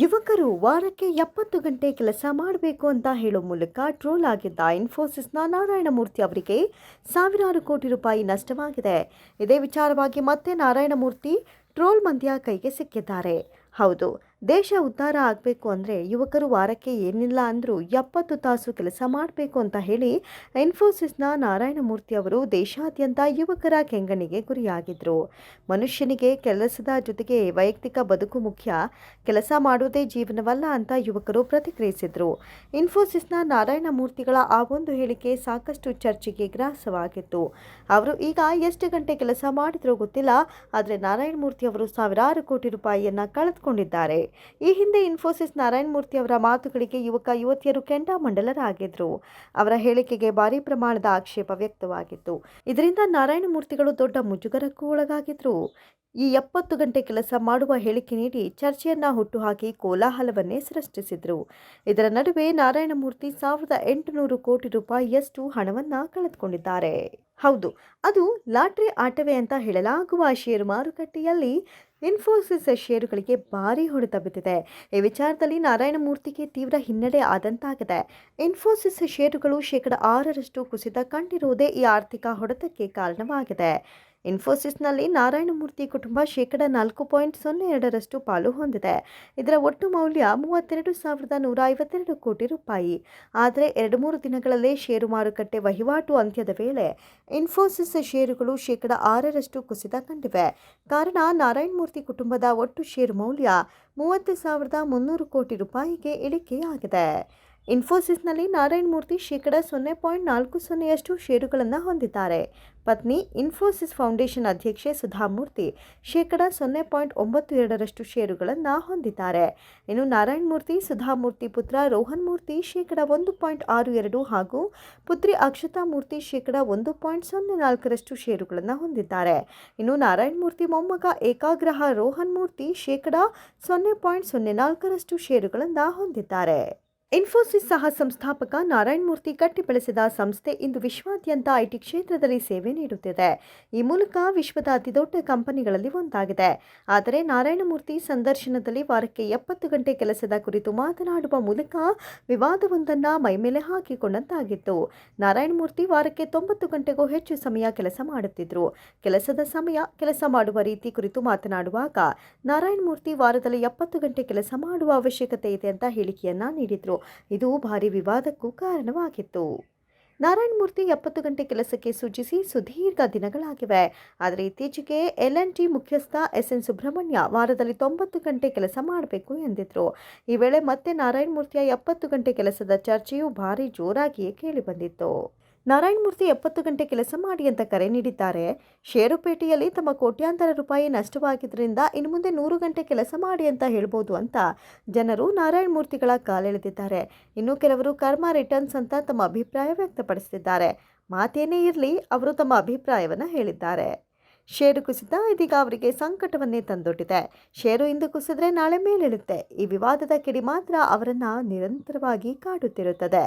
ಯುವಕರು ವಾರಕ್ಕೆ ಎಪ್ಪತ್ತು ಗಂಟೆ ಕೆಲಸ ಮಾಡಬೇಕು ಅಂತ ಹೇಳೋ ಮೂಲಕ ಟ್ರೋಲ್ ಆಗಿದ್ದ ಇನ್ಫೋಸಿಸ್ನ ನಾರಾಯಣಮೂರ್ತಿ ಅವರಿಗೆ ಸಾವಿರಾರು ಕೋಟಿ ರೂಪಾಯಿ ನಷ್ಟವಾಗಿದೆ. ಇದೇ ವಿಚಾರವಾಗಿ ಮತ್ತೆ ನಾರಾಯಣಮೂರ್ತಿ ಟ್ರೋಲ್ ಮಂದ್ಯ ಕೈಗೆ ಸಿಕ್ಕಿದ್ದಾರೆ. ಹೌದು ದೇಶ ಉದ್ಧಾರ ಆಗಬೇಕು ಅಂದರೆ ಯುವಕರು ವಾರಕ್ಕೆ ಏನಿಲ್ಲ ಅಂದರೂ ಎಪ್ಪತ್ತು ತಾಸು ಕೆಲಸ ಮಾಡಬೇಕು ಅಂತ ಹೇಳಿ ಇನ್ಫೋಸಿಸ್ನ ನಾರಾಯಣಮೂರ್ತಿ ಅವರು ದೇಶಾದ್ಯಂತ ಯುವಕರ ಕೆಂಗಣಿಗೆ ಗುರಿಯಾಗಿದ್ದರು ಮನುಷ್ಯನಿಗೆ ಕೆಲಸದ ಜೊತೆಗೆ ವೈಯಕ್ತಿಕ ಬದುಕು ಮುಖ್ಯ. ಕೆಲಸ ಮಾಡುವುದೇ ಜೀವನವಲ್ಲ ಅಂತ ಯುವಕರು ಪ್ರತಿಕ್ರಿಯಿಸಿದರು. ಇನ್ಫೋಸಿಸ್ನ ನಾರಾಯಣಮೂರ್ತಿಗಳ ಆ ಒಂದು ಹೇಳಿಕೆ ಸಾಕಷ್ಟು ಚರ್ಚೆಗೆ ಗ್ರಾಸವಾಗಿತ್ತು. ಅವರು ಈಗ ಎಷ್ಟು ಗಂಟೆ ಕೆಲಸ ಮಾಡಿದರೂ ಗೊತ್ತಿಲ್ಲ, ಆದರೆ ನಾರಾಯಣಮೂರ್ತಿ ಅವರು ಸಾವಿರಾರು ಕೋಟಿ ರೂಪಾಯಿಯನ್ನು ಕಳೆದುಕೊಂಡಿದ್ದಾರೆ. ಈ ಹಿಂದೆ ಇನ್ಫೋಸಿಸ್ ನಾರಾಯಣಮೂರ್ತಿ ಅವರ ಮಾತುಗಳಿಗೆ ಯುವಕ ಯುವತಿಯರು ಕೆಂಡಾಮಂಡಲರಾಗಿದ್ರು ಅವರ ಹೇಳಿಕೆಗೆ ಭಾರೀ ಪ್ರಮಾಣದ ಆಕ್ಷೇಪ ವ್ಯಕ್ತವಾಗಿತ್ತು. ಇದರಿಂದ ನಾರಾಯಣಮೂರ್ತಿಗಳು ದೊಡ್ಡ ಮುಜುಗರಕ್ಕೂ ಒಳಗಾಗಿದ್ರು. ಈ ಎಪ್ಪತ್ತು ಗಂಟೆ ಕೆಲಸ ಮಾಡುವ ಹೇಳಿಕೆ ನೀಡಿ ಚರ್ಚೆಯನ್ನ ಹುಟ್ಟುಹಾಕಿ ಕೋಲಾಹಲವನ್ನೇ ಸೃಷ್ಟಿಸಿದ್ರು. ಇದರ ನಡುವೆ ನಾರಾಯಣಮೂರ್ತಿ ಸಾವಿರದ ಎಂಟುನೂರು ಕೋಟಿ ರೂಪಾಯಿಯಷ್ಟು ಹಣವನ್ನ ಕಳೆದುಕೊಂಡಿದ್ದಾರೆ. ಹೌದು, ಅದು ಲಾಟ್ರಿ ಆಟವೇ ಅಂತ ಹೇಳಲಾಗುವ ಷೇರು ಮಾರುಕಟ್ಟೆಯಲ್ಲಿ ಇನ್ಫೋಸಿಸ್ ಷೇರುಗಳಿಗೆ ಭಾರಿ ಹೊಡೆತ ಬಿದ್ದಿದೆ. ಈ ವಿಚಾರದಲ್ಲಿ ನಾರಾಯಣ ಮೂರ್ತಿಗೆ ತೀವ್ರ ಹಿನ್ನಡೆ ಆದಂತಾಗಿದೆ. ಇನ್ಫೋಸಿಸ್ ಷೇರುಗಳು ಶೇಕಡ ಆರರಷ್ಟು ಕುಸಿತ ಕಂಡಿರುವುದೇ ಈ ಆರ್ಥಿಕ ಹೊಡೆತಕ್ಕೆ ಕಾರಣವಾಗಿದೆ. ಇನ್ಫೋಸಿಸ್ನಲ್ಲಿ ನಾರಾಯಣಮೂರ್ತಿ ಕುಟುಂಬ ಶೇಕಡ ನಾಲ್ಕು ಪಾಯಿಂಟ್ ಸೊನ್ನೆ ಎರಡರಷ್ಟು ಪಾಲು ಹೊಂದಿದೆ. ಇದರ ಒಟ್ಟು ಮೌಲ್ಯ ಮೂವತ್ತೆರಡು ಸಾವಿರದ ನೂರ ಐವತ್ತೆರಡು ಕೋಟಿ ರೂಪಾಯಿ. ಆದರೆ ಎರಡು ಮೂರು ದಿನಗಳಲ್ಲೇ ಷೇರು ಮಾರುಕಟ್ಟೆ ವಹಿವಾಟು ಅಂತ್ಯದ ವೇಳೆ ಇನ್ಫೋಸಿಸ್ ಷೇರುಗಳು ಶೇಕಡ ಆರರಷ್ಟು ಕುಸಿತ ಕಂಡಿವೆ. ಕಾರಣ ನಾರಾಯಣಮೂರ್ತಿ ಕುಟುಂಬದ ಒಟ್ಟು ಷೇರು ಮೌಲ್ಯ ಮೂವತ್ತು ಸಾವಿರದ ಮುನ್ನೂರು ಕೋಟಿ ರೂಪಾಯಿಗೆ ಇಳಿಕೆಯಾಗಿದೆ. ಇನ್ಫೋಸಿಸ್ನಲ್ಲಿ ನಾರಾಯಣಮೂರ್ತಿ ಶೇಕಡ ಸೊನ್ನೆ ಪಾಯಿಂಟ್ ನಾಲ್ಕು ಸೊನ್ನೆಯಷ್ಟು ಷೇರುಗಳನ್ನು ಹೊಂದಿದ್ದಾರೆ. ಪತ್ನಿ ಇನ್ಫೋಸಿಸ್ ಫೌಂಡೇಶನ್ ಅಧ್ಯಕ್ಷೆ ಸುಧಾಮೂರ್ತಿ ಶೇಕಡ ಸೊನ್ನೆ ಪಾಯಿಂಟ್ ಒಂಬತ್ತು ಎರಡರಷ್ಟು ಷೇರುಗಳನ್ನು ಹೊಂದಿದ್ದಾರೆ. ಇನ್ನು ನಾರಾಯಣಮೂರ್ತಿ ಸುಧಾಮೂರ್ತಿ ಪುತ್ರ ರೋಹನ್ ಮೂರ್ತಿ ಶೇಕಡ ಒಂದು ಪಾಯಿಂಟ್ ಆರು ಎರಡು ಹಾಗೂ ಪುತ್ರಿ ಅಕ್ಷತಾ ಮೂರ್ತಿ ಶೇಕಡ ಒಂದು ಪಾಯಿಂಟ್ ಸೊನ್ನೆ ನಾಲ್ಕರಷ್ಟು ಷೇರುಗಳನ್ನು ಹೊಂದಿದ್ದಾರೆ. ಇನ್ನು ನಾರಾಯಣಮೂರ್ತಿ ಮೊಮ್ಮಗ ಏಕಾಗ್ರಹ ರೋಹನ್ ಮೂರ್ತಿ ಶೇಕಡ ಸೊನ್ನೆ ಪಾಯಿಂಟ್ ಸೊನ್ನೆ ನಾಲ್ಕರಷ್ಟು ಷೇರುಗಳನ್ನು ಹೊಂದಿದ್ದಾರೆ. ಇನ್ಫೋಸಿಸ್ ಸಹ ಸಂಸ್ಥಾಪಕ ನಾರಾಯಣಮೂರ್ತಿ ಕಟ್ಟಿ ಬೆಳೆಸಿದ ಸಂಸ್ಥೆ ಇಂದು ವಿಶ್ವಾದ್ಯಂತ ಐಟಿ ಕ್ಷೇತ್ರದಲ್ಲಿ ಸೇವೆ ನೀಡುತ್ತಿದೆ. ಈ ಮೂಲಕ ವಿಶ್ವದ ಅತಿದೊಡ್ಡ ಕಂಪನಿಗಳಲ್ಲಿ ಒಂದಾಗಿದೆ. ಆದರೆ ನಾರಾಯಣಮೂರ್ತಿ ಸಂದರ್ಶನದಲ್ಲಿ ವಾರಕ್ಕೆ ಎಪ್ಪತ್ತು ಗಂಟೆ ಕೆಲಸದ ಕುರಿತು ಮಾತನಾಡುವ ಮೂಲಕ ವಿವಾದವೊಂದನ್ನು ಮೈಮೇಲೆ ಹಾಕಿಕೊಂಡಂತಾಗಿತ್ತು. ನಾರಾಯಣಮೂರ್ತಿ ವಾರಕ್ಕೆ ತೊಂಬತ್ತು ಗಂಟೆಗೂ ಹೆಚ್ಚು ಸಮಯ ಕೆಲಸ ಮಾಡುತ್ತಿದ್ದರು ಕೆಲಸದ ಸಮಯ ಕೆಲಸ ಮಾಡುವ ರೀತಿ ಕುರಿತು ಮಾತನಾಡುವಾಗ, ನಾರಾಯಣಮೂರ್ತಿ ವಾರದಲ್ಲಿ ಎಪ್ಪತ್ತು ಗಂಟೆ ಕೆಲಸ ಮಾಡುವ ಅವಶ್ಯಕತೆ ಇದೆ ಅಂತ ಹೇಳಿಕೆಯನ್ನ ನೀಡಿದ್ರು. ಇದು ಭಾರಿ ವಿವಾದಕ್ಕೂ ಕಾರಣವಾಗಿತ್ತು. ನಾರಾಯಣಮೂರ್ತಿ ಎಪ್ಪತ್ತು ಗಂಟೆ ಕೆಲಸಕ್ಕೆ ಸೂಚಿಸಿ ಸುದೀರ್ಘ ದಿನಗಳಾಗಿವೆ. ಆದರೆ ಇತ್ತೀಚೆಗೆ ಎಲ್ ಎನ್ ಟಿ ಮುಖ್ಯಸ್ಥ ಎಸ್ ಎನ್ ಸುಬ್ರಹ್ಮಣ್ಯ ವಾರದಲ್ಲಿ ತೊಂಬತ್ತು ಗಂಟೆ ಕೆಲಸ ಮಾಡಬೇಕು ಎಂದಿದ್ರು. ಈ ವೇಳೆ ಮತ್ತೆ ನಾರಾಯಣಮೂರ್ತಿಯ ಎಪ್ಪತ್ತು ಗಂಟೆ ಕೆಲಸದ ಚರ್ಚೆಯು ಭಾರಿ ಜೋರಾಗಿಯೇ ಕೇಳಿಬಂದಿತ್ತು ನಾರಾಯಣಮೂರ್ತಿ ಎಪ್ಪತ್ತು ಗಂಟೆ ಕೆಲಸ ಮಾಡಿ ಅಂತ ಕರೆ ನೀಡಿದ್ದಾರೆ. ಷೇರುಪೇಟೆಯಲ್ಲಿ ತಮ್ಮ ಕೋಟ್ಯಾಂತರ ರೂಪಾಯಿ ನಷ್ಟವಾಗಿದ್ದರಿಂದ ಇನ್ನು ಮುಂದೆ ನೂರು ಗಂಟೆ ಕೆಲಸ ಮಾಡಿ ಅಂತ ಹೇಳ್ಬೋದು ಅಂತ ಜನರು ನಾರಾಯಣಮೂರ್ತಿಗಳ ಕಾಲೆಳೆದಿದ್ದಾರೆ. ಇನ್ನು ಕೆಲವರು ಕರ್ಮ ರಿಟರ್ನ್ಸ್ ಅಂತ ತಮ್ಮ ಅಭಿಪ್ರಾಯ ವ್ಯಕ್ತಪಡಿಸಿದ್ದಾರೆ. ಮಾತೇನೇ ಇರಲಿ, ಅವರು ತಮ್ಮ ಅಭಿಪ್ರಾಯವನ್ನು ಹೇಳಿದ್ದಾರೆ. ಷೇರು ಕುಸಿತ ಇದೀಗ ಅವರಿಗೆ ಸಂಕಟವನ್ನೇ ತಂದೊಡ್ಡಿದೆ. ಷೇರು ಇಂದು ಕುಸಿದ್ರೆ ನಾಳೆ ಮೇಲಿಳುತ್ತೆ. ಈ ವಿವಾದದ ಕಿಡಿ ಮಾತ್ರ ಅವರನ್ನು ನಿರಂತರವಾಗಿ ಕಾಡುತ್ತಿರುತ್ತದೆ.